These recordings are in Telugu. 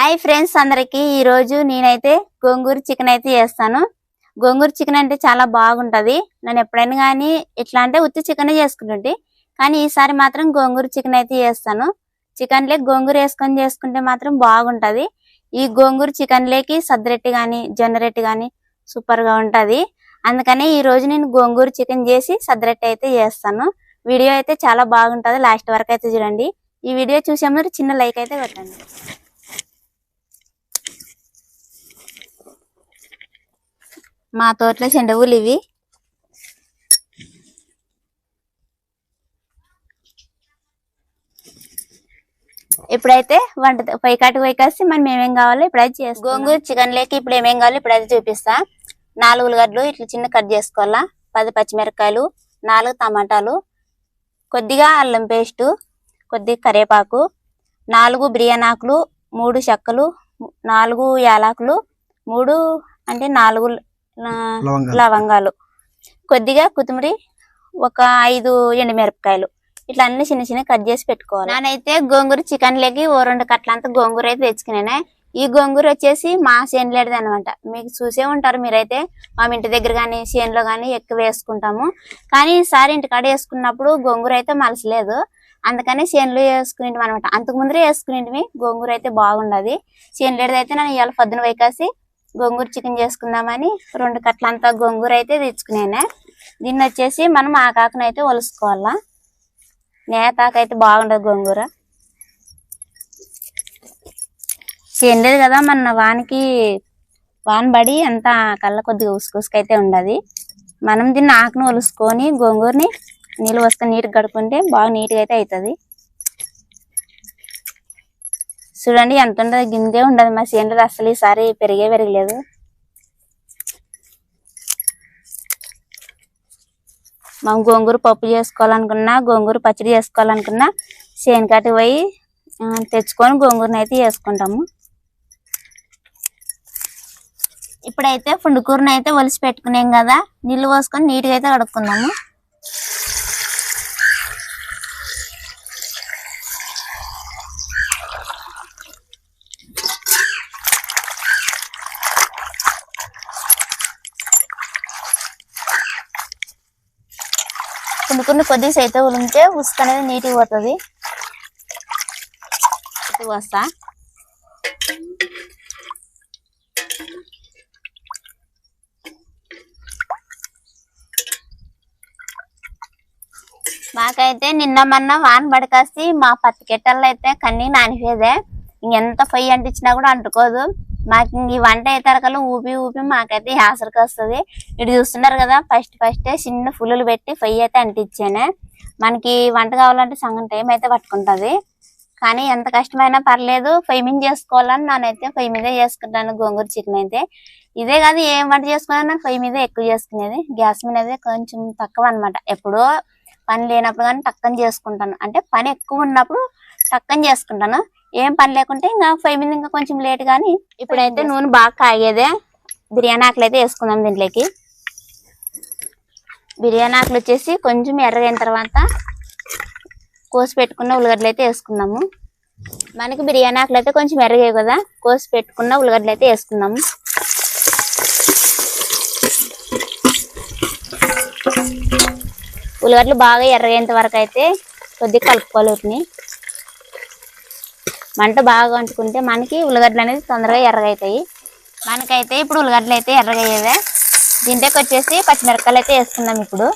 హాయ్ ఫ్రెండ్స్ అందరికీ. ఈ రోజు నేనైతే గోంగూర చికెన్ అయితే చేస్తాను. గోంగూర చికెన్ అంటే చాలా బాగుంటది. నేను ఎప్పుడైనా కానీ ఇట్లా అంటే ఉత్తి చికెన్ చేసుకుంటుంటే. కానీ ఈసారి మాత్రం గోంగూర చికెన్ అయితే చేస్తాను. చికెన్ లేక్ గోంగూర వేసుకొని చేసుకుంటే మాత్రం బాగుంటది. ఈ గోంగూర చికెన్ లేకి సద్దరెట్టి కానీ జొన్నరెట్టి కానీ సూపర్గా ఉంటది. అందుకని ఈ రోజు నేను గోంగూర చికెన్ చేసి సద్దరెట్టి అయితే చేస్తాను. వీడియో అయితే చాలా బాగుంటది. లాస్ట్ వరకు అయితే చూడండి. ఈ వీడియో చూసే ముందు చిన్న లైక్ అయితే పెట్టండి మా తోటలో చెండవులు ఇవి. ఇప్పుడైతే వంట పైకాటి పైకాసి మనం ఏమేం కావాలో ఇప్పుడైతే చేస్తాం. గోంగూర చికెన్ లేక ఇప్పుడు ఏమేం కావాలో ఇప్పుడైతే చూపిస్తా. నాలుగు ఉల్లిగడ్డలు ఇట్లా చిన్న కట్ చేసుకోవాలా. పది పచ్చిమిరపకాయలు నాలుగు టమాటాలు కొద్దిగా అల్లం పేస్టు కొద్దిగా కరివేపాకు నాలుగు బిర్యానాకులు మూడు చెక్కలు నాలుగు యాలాకులు మూడు అంటే నాలుగు లవంగాలు. లవంగాలు. కొద్దిగా కొత్తిమీర ఒక ఐదు ఎండుమిరపకాయలు ఇట్లా అన్ని చిన్న చిన్న కట్ చేసి పెట్టుకోవాలి. నేనైతే గోంగూర చికెన్ లేకి ఓ రెండు కట్లంతా గోంగూర అయితే తెచ్చుకున్నానే ఈ గోంగూర వచ్చేసి మా చేనులేడిది అనమాట మీకు చూసే ఉంటారు మీరైతే. మా ఇంటి దగ్గర కానీ చేనులో కానీ ఎక్కువ వేసుకుంటాము. కానీ ఈసారి ఇంటికాడ వేసుకున్నప్పుడు గోంగూర అయితే మలసలేదు. అందుకని చేనులో వేసుకునేవి అనమాట అంతకు ముందరే వేసుకునేవి గోంగూర అయితే బాగుండదు. చేనులేడిది అయితే నేను ఇవాళ పొద్దున వైకాసి గోంగూర చికెన్ చేసుకుందామని రెండు కట్లంతా గోంగూర అయితే తెచ్చుకునేనే. దీన్ని వచ్చేసి మనం ఆకాకును అయితే ఒలుసుకోవాలా. నేతాకైతే బాగుండదు గోంగూర. చేయలేదు కదా మన వానికి వాన పడి అంతా కళ్ళ కొద్దిగా ఉసుకుసుకైతే ఉండదు. మనం దీన్ని ఆకును ఒలుసుకొని గోంగూరని నీళ్ళు వసుకొని నీట్గా కడుక్కుంటే బాగా నీట్గా అయితే అవుతుంది. చూడండి ఎంత ఉండదు గింజే ఉండదు మా చేనులో అసలు ఈసారి పెరిగే పెరగలేదు. మనం గోంగూర పప్పు చేసుకోవాలనుకున్నా గోంగూర పచ్చడి చేసుకోవాలనుకున్నా చేనుకాటికి పోయి తెచ్చుకొని గోంగూరని అయితే వేసుకుంటాము ఇప్పుడైతే పుండుకూరని అయితే ఒలిసి పెట్టుకున్నాం కదా. నీళ్ళు పోసుకొని నీట్గా అయితే కడుక్కుందాము. పుండుకూరని కొద్దిగా అయితే ఉలిమితే ఉసుక అనేది నీట్గా పోతుంది. వస్తా మాకైతే నిన్న మొన్న వాన పడకాసి మా పత్తి కెట్టల్లో అయితే కన్నీ నానిపోయేదే. ఇంకెంత పొయ్యి అంటించినా కూడా అంటుకోదు. మాకు ఇంక ఈ వంట అయ్యేతరకలు ఊపి ఊపి మాకైతే హ్యాసరికి వస్తుంది. ఇటు చూస్తున్నారు కదా ఫస్ట్ ఫస్ట్ చిన్న ఫుల్లులు పెట్టి ఫై అయితే అంటించాను. మనకి వంట కావాలంటే సగం టైం అయితే పట్టుకుంటుంది. కానీ ఎంత కష్టమైనా పర్లేదు పొయ్యి మీద చేసుకోవాలని నేనైతే పొయ్యి మీదే చేసుకుంటాను గోంగూర చికెన్ అయితే. ఇదే కాదు ఏం వంట చేసుకున్నా పొయ్యి మీద ఎక్కువ చేసుకునేది. గ్యాస్ మీద అయితే కొంచెం తక్కువ అన్నమాట. ఎప్పుడో పని లేనప్పుడు కానీ టక్కని చేసుకుంటాను. అంటే పని ఎక్కువ ఉన్నప్పుడు టక్కని చేసుకుంటాను. ఏం పని లేకుంటే ఇంకా ఫైవ్ మీద ఇంకా కొంచెం లేట్ కానీ ఇప్పుడైతే నూనె బాగా కాగేదే. బిర్యానీ ఆకులు అయితే వేసుకుందాం దీంట్లోకి. బిర్యానీ ఆకులు వచ్చేసి కొంచెం ఎర్రగైన తర్వాత కోసి పెట్టుకున్న ఉల్లిగడ్డలు అయితే వేసుకుందాము మనకి బిర్యానీ ఆకులు అయితే కొంచెం ఎర్రగాయి కదా కోసి పెట్టుకున్న ఉల్లిగడ్డలు అయితే వేసుకుందాము ఉల్లిగడ్డలు బాగా ఎర్రగైనంత వరకు అయితే కొద్దిగా కలుపుకోవాలి వాటిని. మంట బాగా అంటుకుంటే మనకి ఉల్లిగడ్డలు అనేది తొందరగా ఎర్రగవుతాయి మనకైతే ఇప్పుడు ఉల్లిగడ్డలు అయితే ఎర్రగయ్యేదే దీంట్లోకి వచ్చేసి పచ్చిమిరపకాయలు అయితే వేసుకుందాం ఇప్పుడు.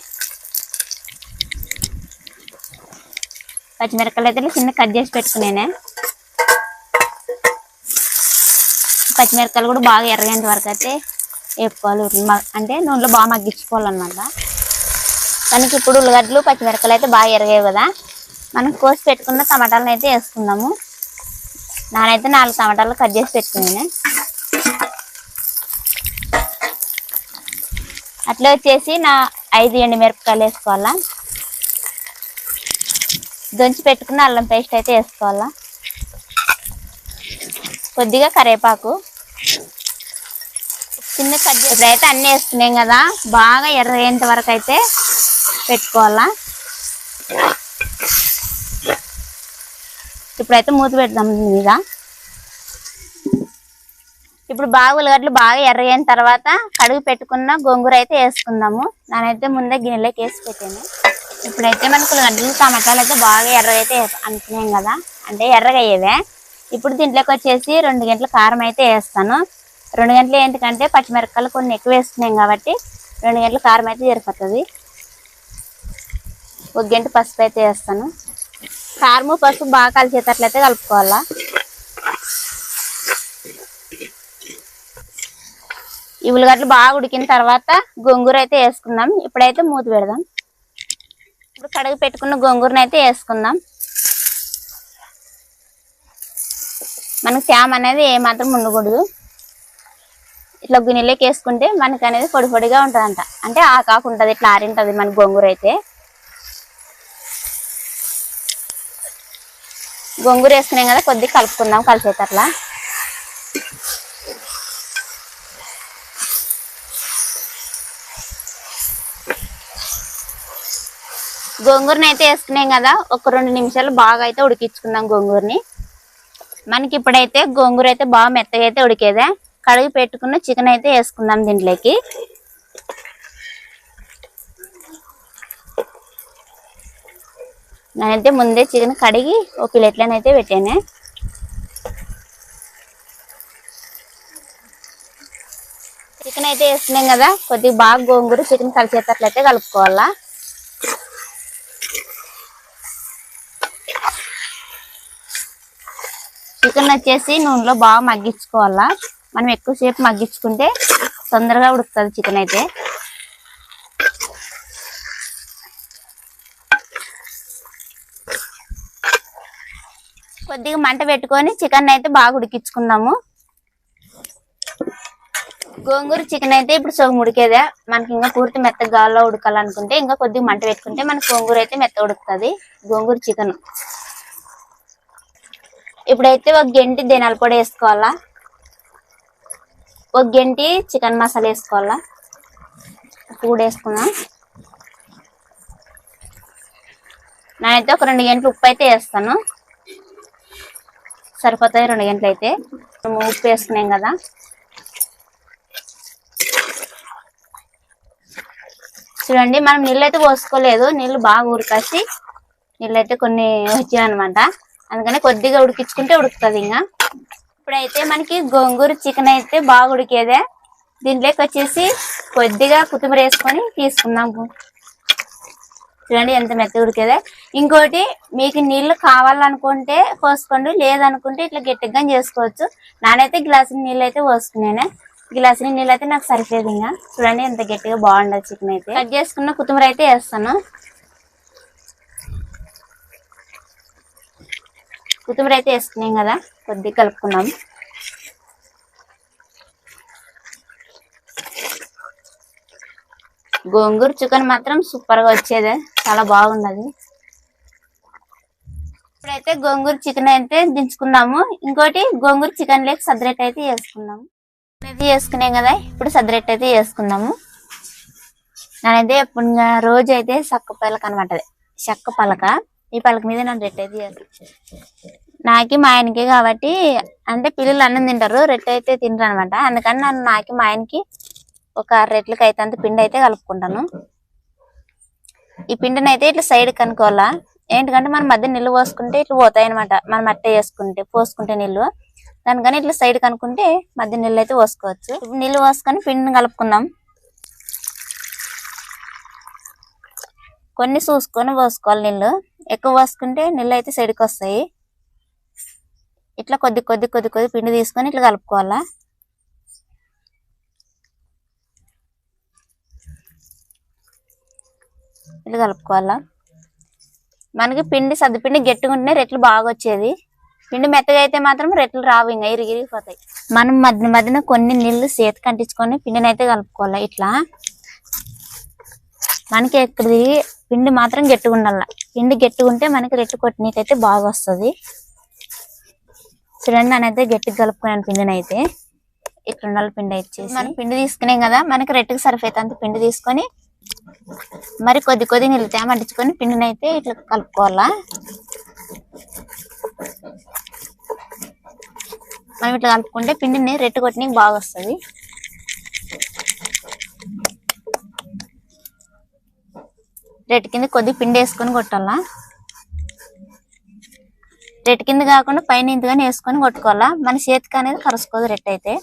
పచ్చిమిరపకాయలు అయితే చిన్న కట్ చేసి పెట్టుకునేనే. పచ్చిమిరపకాయలు కూడా బాగా ఎర్రగేంత వరకు అయితే వేపుకోవాలి. అంటే నూనెలో బాగా మగ్గించుకోవాలన్నమాట. మనకి ఇప్పుడు ఉల్లిగడ్డలు పచ్చిమిరపకాయలు అయితే బాగా ఎరగాయి కదా. మనం కోసి పెట్టుకున్న టమాటాలను అయితే వేసుకుందాము. నానైతే నాలుగు టమాటాలు కట్ చేసి పెట్టుకున్నాను. అట్లా వచ్చేసి నా ఐదు ఎండు మిరపకాయలు వేసుకోవాలా. దొంచి పెట్టుకున్న అల్లం పేస్ట్ అయితే వేసుకోవాలా. కొద్దిగా కరివేపాకు. చిన్న కట్ చేసి ఇప్పుడైతే అన్ని వేసుకున్నాం కదా. బాగా ఎర్రగేంత వరకు అయితే పెట్టుకోవాలా. ఇప్పుడైతే మూత పెడదాం మీద. ఇప్పుడు బాగా ఉల్లగడ్డలు బాగా ఎర్రయిన తర్వాత కడుగు పెట్టుకున్న గోంగూర అయితే వేసుకుందాము. నేనైతే ముందే గిన్నెలోకి వేసి పెట్టాను ఇప్పుడైతే మనకు ఉల్లగడ్డలు టమాటాలు అయితే బాగా ఎర్రగైతే అయితే అనుకున్నాం కదా. అంటే ఎర్రగా అయ్యేవే ఇప్పుడు దీంట్లోకి వచ్చేసి రెండు గంటల కారం అయితే వేస్తాను. రెండు గంటలు ఏంటికంటే పచ్చిమిరపకాయలు కొన్ని ఎక్కువ వేస్తున్నాం కాబట్టి రెండు గంటల కారం అయితే సరిపోతుంది. ఒక గంట పసుపు అయితే వేస్తాను. కారము పసుపు బాగా కలిసేటట్లయితే కలుపుకోవాలా. ఈ ఉల్లిగడ్డలు బాగా ఉడికిన తర్వాత గోంగూర అయితే వేసుకుందాం. ఇప్పుడైతే మూత పెడదాం. ఇప్పుడు కడుగు పెట్టుకున్న గొంగూరను అయితే వేసుకుందాం. మనకు తేమ అనేది ఏమాత్రం ఉండకూడదు. ఇట్లా గిన్నెలోకి వేసుకుంటే మనకి అనేది పొడి పొడిగా ఉంటుందంట. అంటే ఆకాకు ఉంటుంది ఇట్లా ఆరింటుంది మన గోంగూర అయితే. గోంగూర వేసుకున్నాం కదా కొద్దిగా కలుపుకుందాం కలిసేటట్లా. గోంగూరని అయితే వేసుకున్నాం కదా ఒక రెండు నిమిషాలు బాగా అయితే ఉడికించుకుందాం గోంగూరని. మనకి ఇప్పుడైతే గోంగూర అయితే బాగా మెత్తగా అయితే ఉడికేదే. కడిగి పెట్టుకున్న చికెన్ అయితే వేసుకుందాం దీంట్లోకి. నేనైతే ముందే చికెన్ కడిగి ఒక ప్లేట్లోనైతే పెట్టాను. చికెన్ అయితే వేస్తున్నాం కదా కొద్దిగా బాగా గోంగూర చికెన్ కలిసేటట్లయితే కలుపుకోవాలా. చికెన్ వచ్చేసి నూనెలో బాగా మగ్గించుకోవాలా. మనం ఎక్కువసేపు మగ్గించుకుంటే తొందరగా ఉడుకుతుంది చికెన్ అయితే. కొద్దిగా మంట పెట్టుకొని చికెన్ అయితే బాగా ఉడికించుకున్నాము గోంగూర చికెన్ అయితే ఇప్పుడు సగం ఉడికేదే. మనకి ఇంకా పూర్తి మెత్త గాల్లో ఉడకాలనుకుంటే ఇంకా కొద్దిగా మంట పెట్టుకుంటే మనకి గోంగూర అయితే మెత్త ఉడుకుతుంది. గోంగూర చికెన్. ఇప్పుడైతే ఒక గంటి ధనియాల పొడి వేసుకోవాలా? ఒక గంటి చికెన్ మసాలా వేసుకోవాలా? కూడ కూడా వేసుకుందాం. నేనైతే ఒక రెండు గంటలు ఉప్పు అయితే వేస్తాను. సరిపోతాయి రెండు గంటలు అయితే ఉప్పు వేసుకున్నాం కదా. చూడండి మనం నీళ్ళు అయితే పోసుకోలేదు. నీళ్ళు బాగా ఉరికాసి నీళ్ళు అయితే కొన్ని వచ్చాయనమాట అందుకని కొద్దిగా ఉడికించుకుంటే ఉడుకుతుంది ఇంకా ఇప్పుడైతే మనకి గోంగూర చికెన్ అయితే బాగా ఉడికేదే. దీంట్లోకి వచ్చేసి కొద్దిగా కొత్తిమీర వేసుకొని తీసుకుందాం చూడండి ఎంత మెత్త ఉడికేదే. ఇంకోటి మీకు నీళ్ళు కావాలనుకుంటే పోసుకోండి లేదనుకుంటే ఇట్లా గట్టిగా చేసుకోవచ్చు. నానైతే గ్లాసు నీళ్ళు అయితే పోసుకున్నాను గ్లాసు నీళ్ళు అయితే నాకు సరిపోయేది ఇంకా. చూడండి ఎంత గట్టిగా బాగుండదు చికెన్ అయితే. కట్ చేసుకున్న కొత్తిమీర అయితే వేస్తాను. కొత్తిమీర అయితే వేసుకున్నాం కదా కొద్దిగా కలుపుకున్నాం. గోంగూర చికెన్ మాత్రం సూపర్గా వచ్చేదే. చాలా బాగున్నది ఇప్పుడైతే గోంగూర చికెన్ అయితే దించుకున్నాము ఇంకోటి గోంగూర చికెన్ లేక సదరెట్ అయితే వేసుకున్నాము ఇది వేసుకున్నాం కదా ఇప్పుడు సదరెట్ అయితే వేసుకున్నాము నేనైతే ఇప్పుడు రోజు అయితే చక్క పలక అనమాట చక్క పలక. ఈ పలక మీద నేను రెట్ అయితే నాకి మా ఆయనకి కాబట్టి అంటే పిల్లలు అన్నం తింటారు రెట్ అయితే తింటారు అనమాట అందుకని నన్ను నాకి మా ఆయనకి ఒక ఆరు రెట్లకి అయితే అంత పిండి అయితే కలుపుకుంటాను. ఈ పిండిని అయితే ఇట్లా సైడ్ కనుక్కోవాలా ఏంటంటే మనం మధ్య నీళ్ళు పోసుకుంటే ఇట్లా పోతాయి అనమాట మనం అట్టే వేసుకుంటే పోసుకుంటే నీళ్ళు. దానికని ఇట్లా సైడ్ కనుక్కుంటే మధ్య నీళ్ళు అయితే పోసుకోవచ్చు. ఇప్పుడు నీళ్ళు పోసుకొని పిండిని కలుపుకుందాం. కొన్ని చూసుకొని పోసుకోవాలి నీళ్ళు. ఎక్కువ పోసుకుంటే నీళ్ళు అయితే సైడ్కి వస్తాయి. ఇట్లా కొద్ది కొద్ది కొద్ది కొద్ది పిండి తీసుకొని ఇట్లా కలుపుకోవాలా? ఇట్లా కలుపుకోవాలా? మనకి పిండి సద్దుపిండి గట్టిగా ఉంటేనే రెట్లు బాగా వచ్చేది. పిండి మెత్తగా అయితే మాత్రం రెట్లు రావు ఇంకా ఇరిగిరిగిపోతాయి మనం మధ్య మధ్యన కొన్ని నీళ్ళు చేతికి అంటించుకొని పిండిని అయితే కలుపుకోవాలి ఇట్లా? మనకి ఎక్కడిది? పిండి మాత్రం గట్టిగా ఉండాల. పిండి గట్టిగా ఉంటే మనకి రెట్టు కొట్టినకైతే బాగా వస్తుంది. చూడండి నేనైతే గట్టిగా కలుపుకున్నాను పిండిని అయితే. ఇట్లా ఉండాలి పిండి అయితే మనం పిండి తీసుకున్నాం కదా మనకి రెట్టుకు సరిపోయేంత పిండి తీసుకొని మరి కొద్ది కొద్ది నీళ్ళు తేమ అంటించుకొని పిండిని అయితే ఇట్లా కలుపుకోవాలా? మనం ఇట్లా కలుపుకుంటే పిండిని రెట్టు కొట్టడానికి బాగా వస్తుంది. రెట్టు కింద కొద్ది పిండి వేసుకొని కొట్టాలా? రెట్టు కింద కాకుండా పైన ఇంతగానే వేసుకొని కొట్టుకోవాలా? మన చేతికి అనేది కరుసుకోదు రెట్టు అయితే.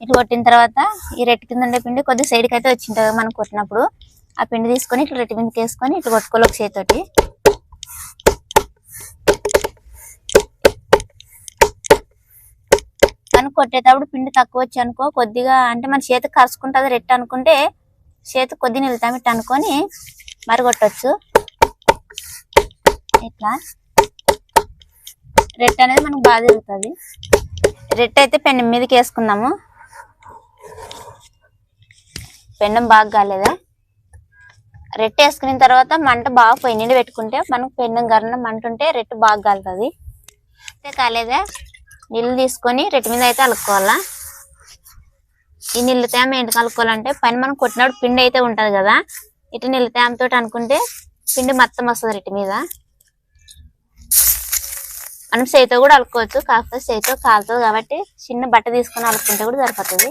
ఇట్లా కొట్టిన తర్వాత ఈ రెట్టు కింద ఉండే పిండి కొద్ది సైడ్కి అయితే వచ్చింటుంది మనం కొట్టినప్పుడు. ఆ పిండి తీసుకొని ఇట్లా రెట్టు మీదకి వేసుకొని ఇట్లా కొట్టుకోవాలి ఒక చేతితోటి కానీ కొట్టేటప్పుడు పిండి తక్కువ వచ్చి అనుకో కొద్దిగా అంటే మన చేతికి కరుచుకుంటుంది రెట్టు అనుకుంటే చేతి కొద్ది నిలుతాం ఇట్లా అనుకొని మరి కొట్టచ్చు. ఇట్లా. రెట్టు అనేది మనకు బాగా తిరుగుతుంది. రెట్టు అయితే పెన్ను మీదకి వేసుకుందాము. పెన్నం బాగా కాలేదా? రెట్టు వేసుకున్న తర్వాత మంట బాగా పొయ్యి నిండి పెట్టుకుంటే మనకు పెన్నం కన్నా మంట ఉంటే రెట్టు బాగా కాలుతుంది. అయితే కాలేదా? నీళ్ళు తీసుకొని రెట్టు మీద అయితే అలుక్కోవాలా? ఈ నీళ్ళు తేమ ఏంటి కలుపుకోవాలంటే పైన మనం కొట్టినప్పుడు పిండి అయితే ఉంటుంది కదా? ఇటు నీళ్ళు తేమతో అనుకుంటే పిండి మొత్తం వస్తుంది రెట్టు మీద. మనం చేతితో కూడా అలుకోవచ్చు కాకపోతే చేతితో కాలుతుంది కాబట్టి చిన్న బట్ట తీసుకొని అలుకుంటే కూడా సరిపోతుంది.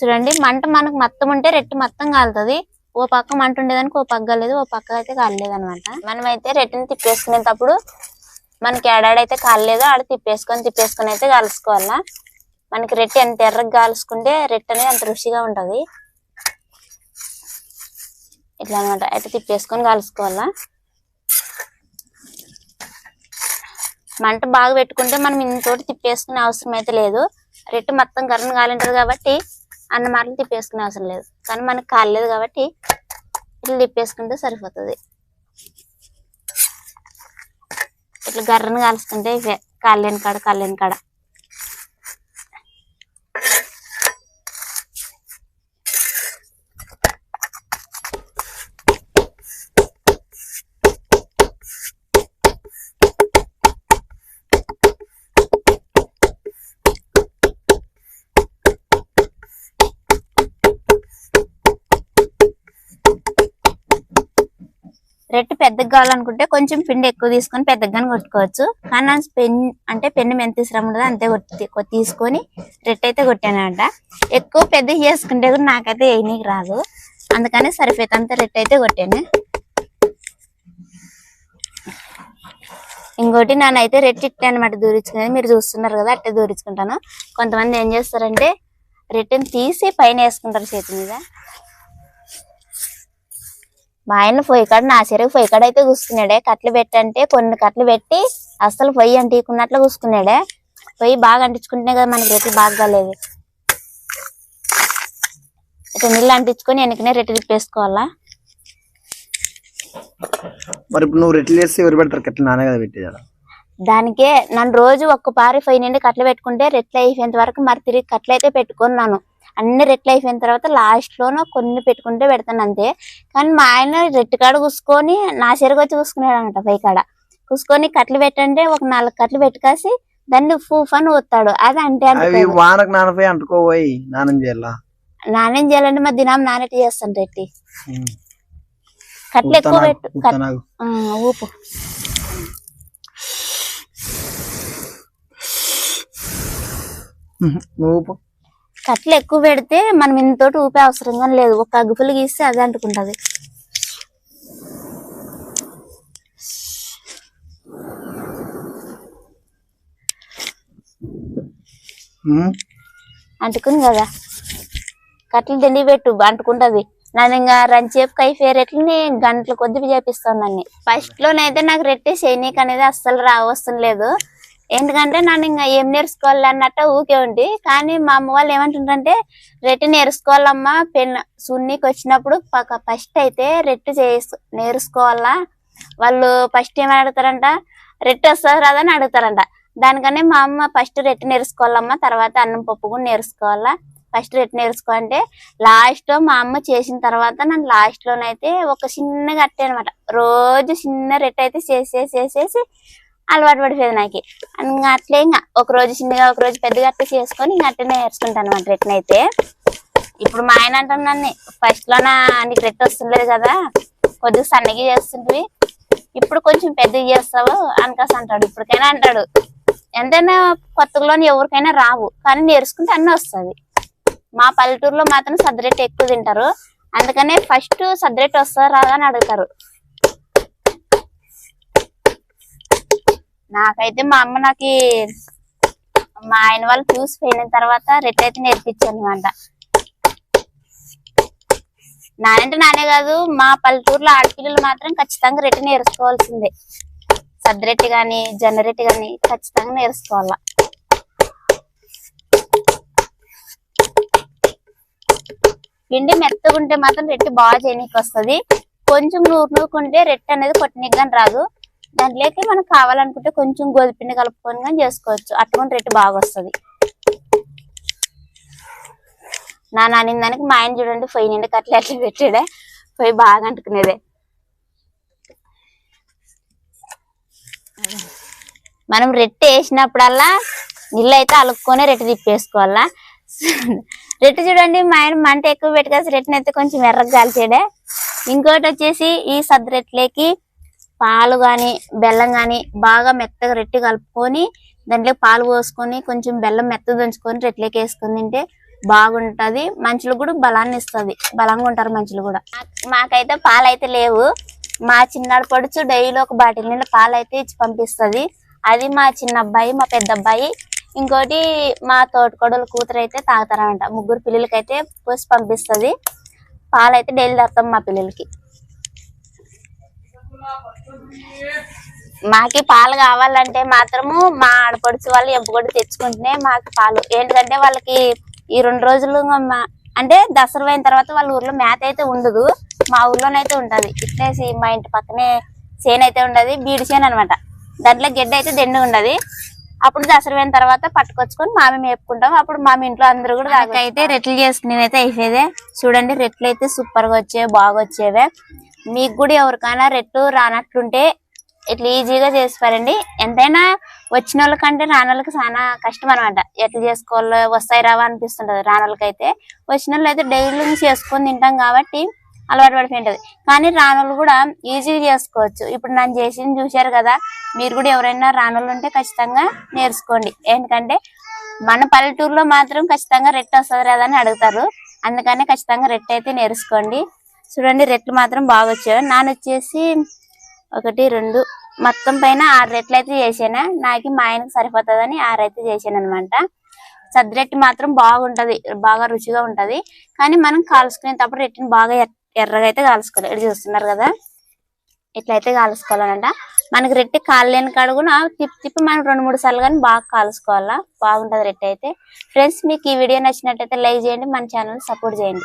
చూడండి మంట మనకు మొత్తం ఉంటే రెట్టి మొత్తం కాలుతుంది. ఓ పక్క మంట ఉండేదానికి ఓ పక్క కాలేదు ఓ పక్క అయితే కాలేదు అనమాట మనం అయితే తిప్పేసుకునేటప్పుడు మనకి ఏడాడైతే కాలలేదు ఆడ తిప్పేసుకొని తిప్పేసుకొని అయితే కలుసుకోవాలా. మనకి రెట్టి ఎంత ఎర్రగా కాల్చుకుంటే రెట్టి అనేది అంత రుచిగా ఉంటుంది. ఇట్లా అనమాట అయితే తిప్పేసుకొని కలుసుకోవాలా. మంట బాగా పెట్టుకుంటే మనం ఇంతోటి తిప్పేసుకునే అవసరం అయితే లేదు. రెట్టి మొత్తం గరం కాలింటది కాబట్టి అన్న మాటలు తిప్పేసుకునే అవసరం లేదు. కానీ మనకు కాలేదు కాబట్టి ఇట్లా తిప్పేసుకుంటే సరిపోతుంది. ఇట్లా గర్రను కాల్చుకుంటే ఇవే. కాలేని కాడ కాలేని కాడ. రెట్టు పెద్దగా కావాలనుకుంటే కొంచెం పిండి ఎక్కువ తీసుకొని పెద్దగానే కొట్టుకోవచ్చు. కానీ పెన్ అంటే పెన్ను ఎంత శ్రమ ఉండదు అంతే కొట్టి తీసుకొని రెట్టు అయితే కొట్టానంట ఎక్కువ పెద్ద చేసుకుంటే కూడా నాకైతే వేయనీకి రాదు. అందుకని సరిపోయేంత రెట్టు అయితే కొట్టాను. ఇంకోటి నానైతే రెట్టు ఇట్టే అనమాట దూరించుకునేది. మీరు చూస్తున్నారు కదా అట్టే దూరించుకుంటాను. కొంతమంది ఏం చేస్తారంటే రెట్టుని తీసి పైన వేసుకుంటారు చేతి మీద. మా ఆయన పొయ్యి కాడ నా చెరుకు పొయ్యి కాడ అయితే కూసుకున్నాడే. కట్లు పెట్టంటే కొన్ని కట్లు పెట్టి అస్సలు పొయ్యి అంటుకున్నట్లు కూసుకున్నాడే. పొయ్యి బాగా అంటించుకుంటేనే కదా మనకి రెట్లు బాగా కాలేదు. ఇట్లా నీళ్ళు అంటించుకొని వెనకనే రెట్టి తిప్పేసుకోవాలా? మరి ఇప్పుడు నువ్వు రెట్లు చేస్తే ఎవరు పెడతారు? కట్ల నాన్న కదా పెట్టేది దానికే నన్ను రోజు ఒక్క పారి పొయ్యి నుండి కట్లు పెట్టుకుంటే రెట్లు అయిపోయేంత వరకు మరి తిరిగి కట్లు అయితే పెట్టుకున్నాను. అన్ని రెట్లు అయిపోయిన తర్వాత లాస్ట్ లోనో కొన్ని పెట్టుకుంటే పెడతాను అంతే. కానీ మా ఆయన రెట్టు కాడ కూసుకొని నా చెరుకు వచ్చి కూసుకున్నాడు అనమాట పై కాడ. కూసుకొని కట్లు పెట్టంటే ఒక నాలుగు కట్లు పెట్టుకాసి దాన్ని ఫూఫ్ అని ఊతాడు అది అంటే. వానకు నానం చేయాలా? నానేం చేయాలంటే మా దినం నానటి చేస్తాను రెట్టి. కట్లు ఎక్కువ పెట్టు. ఆ, ఊపు. కట్లు ఎక్కువ పెడితే మనం ఇంతోటి ఊపే అవసరంగా లేదు. ఒక అగ్గుపులు గీస్తే అదే అంటుకుంటది. అంటుకుంది కదా. కట్లు దిండి పెట్టు అంటుకుంటది. నన్ను ఇంకా రంచేపు కై ఫేరెట్లని గంటల కొద్ది చేపిస్తాను నన్ను. ఫస్ట్ లోనైతే నాకు రెట్టి సైనిక్ అనేది అస్సలు రావసం లేదు. ఎందుకంటే నన్ను ఇంకా ఏం నేర్చుకోవాలి అన్నట్టు ఊకే ఉండి కానీ మా అమ్మ వాళ్ళు ఏమంటుంటే రెట్టు నేర్చుకోవాలమ్మా పెన్ సున్నికి వచ్చినప్పుడు ఫస్ట్ అయితే రెట్టు చేసు నేర్చుకోవాలా? వాళ్ళు ఫస్ట్ ఏమని అడుగుతారంట రెట్టు వస్తుంది అని అడుగుతారంట. దానికనే మా అమ్మ ఫస్ట్ రెట్టు నేర్చుకోవాలమ్మా తర్వాత అన్నం పప్పు కూడా నేర్చుకోవాలా? ఫస్ట్ రెట్టు నేర్చుకో అంటే లాస్ట్లో మా అమ్మ చేసిన తర్వాత నన్ను లాస్ట్ లోనైతే ఒక చిన్న గట్టి అనమాట రోజు చిన్న రెట్టు అయితే చేసేసి చేసేసి అలవాటు పడిపోయేది నాకు. ఇంకా అట్లే ఇంకా ఒక రోజు చిన్నగా ఒక రోజు పెద్దగా అట్లా చేసుకొని ఇంకా అట్లనే నేర్చుకుంటాను అనమాట రెట్టినైతే ఇప్పుడు మా ఆయన అంటాడు నన్ను ఫస్ట్ లోన నీకు రిటర్న్ వస్తుండలేదు కదా కొద్దిగా సన్నగా చేస్తుంటివి. ఇప్పుడు కొంచెం పెద్దగా చేస్తావు అనకాసి అంటాడు. ఇప్పటికైనా అంటాడు. ఎంతైనా కొత్తలోని ఎవరికైనా రావు కానీ నేర్చుకుంటే అన్నీ వస్తుంది మా పల్లెటూరులో మాత్రం సద్దరెట్టు ఎక్కువ తింటారు. అందుకనే ఫస్ట్ సద్దరెట్టు వస్తారా అని అడుగుతారు. నాకైతే మా అమ్మ నాకు మా ఆయన వాళ్ళు చూసి పోయిన తర్వాత రెట్ అయితే నేర్పించాను అనమాట నానంటే నానే కాదు మా పల్లెటూరులో ఆడపిల్లలు మాత్రం ఖచ్చితంగా రెట్టి నేర్చుకోవాల్సిందే. సద్దరెట్టి కానీ జనరెట్టి కానీ ఖచ్చితంగా నేర్చుకోవాలా. పిండి మెత్తగుంటే మాత్రం రెట్టి బాగా చేయనీకి వస్తది కొంచెం నూరు నూరుకుంటే రెట్టి అనేది కొట్టనీకి కానీ రాదు. దాంట్లోకి మనకు కావాలనుకుంటే కొంచెం గోధుపిండి కలుపుకొని కానీ చేసుకోవచ్చు. అటువంటి రేటు బాగా వస్తుంది. నా నానిన దానికి మా ఆయన చూడండి పొయ్యి నిండి కట్ల అట్లా పెట్టాడే. పొయ్యి బాగా అంటుకునేదే. మనం రెట్టి వేసినప్పుడల్లా నీళ్ళు అయితే అలుక్కొని రెట్టి తిప్పేసుకోవాలా? రెట్టి చూడండి మా ఆయన మంట ఎక్కువ పెట్టుకేసి రెట్టిని అయితే కొంచెం ఎర్రగా కాల్చాడే. ఇంకోటి వచ్చేసి ఈ సద్దు రెట్లేకి పాలు కానీ బెల్లం కానీ బాగా మెత్తగా రెట్టి కలుపుకొని దాంట్లో పాలు పోసుకొని కొంచెం బెల్లం మెత్త దంచుకొని రెట్లేకి వేసుకొని తింటే బాగుంటుంది. మనుషులు కూడా బలాన్ని ఇస్తుంది. బలంగా ఉంటారు మనుషులు కూడా. మాకైతే పాలు అయితే లేవు. మా చిన్నాడు పొడుచు డైలీ ఒక బాటిల్ నిండా పాలు అయితే ఇచ్చి పంపిస్తుంది. అది మా చిన్న అబ్బాయి మా పెద్ద అబ్బాయి ఇంకోటి మా తోటకోడలు కూతురు అయితే తాగుతారంట ముగ్గురు పిల్లలకైతే పోసి పంపిస్తుంది. పాలు అయితే డైలీ తాగుతాం మా పిల్లలకి. మాకి పాలు కావాలంటే మాత్రము మా ఆడపడుచు వాళ్ళు ఎప్పుడు తెచ్చుకుంటేనే మాకు పాలు. ఏంటంటే వాళ్ళకి ఈ రెండు రోజులు మా- అంటే దసరా అయిన తర్వాత వాళ్ళ ఊర్లో మేత అయితే ఉండదు. మా ఊర్లోనైతే ఉంటుంది. ఇట్లేసి మా ఇంటి పక్కనే చేను అయితే ఉండదు బీడి చేను అనమాట దాంట్లో గెడ్డ అయితే దండి ఉండదు. అప్పుడు దసరా అయిన తర్వాత పట్టుకొచ్చుకొని మామి మేపుకుంటాం అప్పుడు మామి ఇంట్లో అందరూ కూడా అయితే రెట్లు చేసి నేనైతే అయిపోయేదే. చూడండి రెట్లు అయితే సూపర్గా వచ్చేవి బాగా వచ్చేవే. మీకు కూడా ఎవరికైనా రెట్లు రానట్లుంటే ఇట్లా ఈజీగా చేసిపారండి. ఎంతైనా వచ్చిన వాళ్ళకంటే రానోళ్ళకి చాలా కష్టం అనమాట ఎట్లా చేసుకోవాలో వస్తాయి రావా అనిపిస్తుంటది రానోళ్ళకైతే. వచ్చిన వాళ్ళు అయితే డైలీ చేసుకొని తింటాం కాబట్టి అలవాటు పడిపోయింటది. కానీ రానోళ్ళు కూడా ఈజీగా చేసుకోవచ్చు. ఇప్పుడు నన్ను చేసింది చూశారు కదా మీరు కూడా ఎవరైనా రానోళ్ళు ఉంటే ఖచ్చితంగా నేర్చుకోండి. ఎందుకంటే మన పల్లెటూరులో మాత్రం ఖచ్చితంగా రెట్ వస్తుంది కదా అని అడుగుతారు. అందుకని ఖచ్చితంగా రెట్ అయితే నేర్చుకోండి. చూడండి రెట్లు మాత్రం బాగా వచ్చాయి. నాన్న వచ్చేసి ఒకటి రెండు. మొత్తం పైన ఆరు రెట్లు అయితే చేసాను నాకు మా ఆయనకు సరిపోతుందని ఆరు అయితే చేశాను అనమాట సద్రెట్టి మాత్రం బాగుంటది బాగా రుచిగా ఉంటది. కానీ మనం కాల్చుకునేటప్పుడు రెట్టిని బాగా ఎర్రగా అయితే కాల్చుకోవాలి. ఇక్కడ చూస్తున్నారు కదా? ఇట్లయితే కాల్చుకోవాలనంట మనకి రెట్టి కాలలేని కాడ కూడా తిప్పి తిప్పి మనం రెండు మూడు సార్లు కానీ బాగా కాల్చుకోవాలా? బాగుంటది రెట్టి అయితే ఫ్రెండ్స్ మీకు ఈ వీడియో నచ్చినట్టయితే లైక్ చేయండి మన ఛానల్ సపోర్ట్ చేయండి.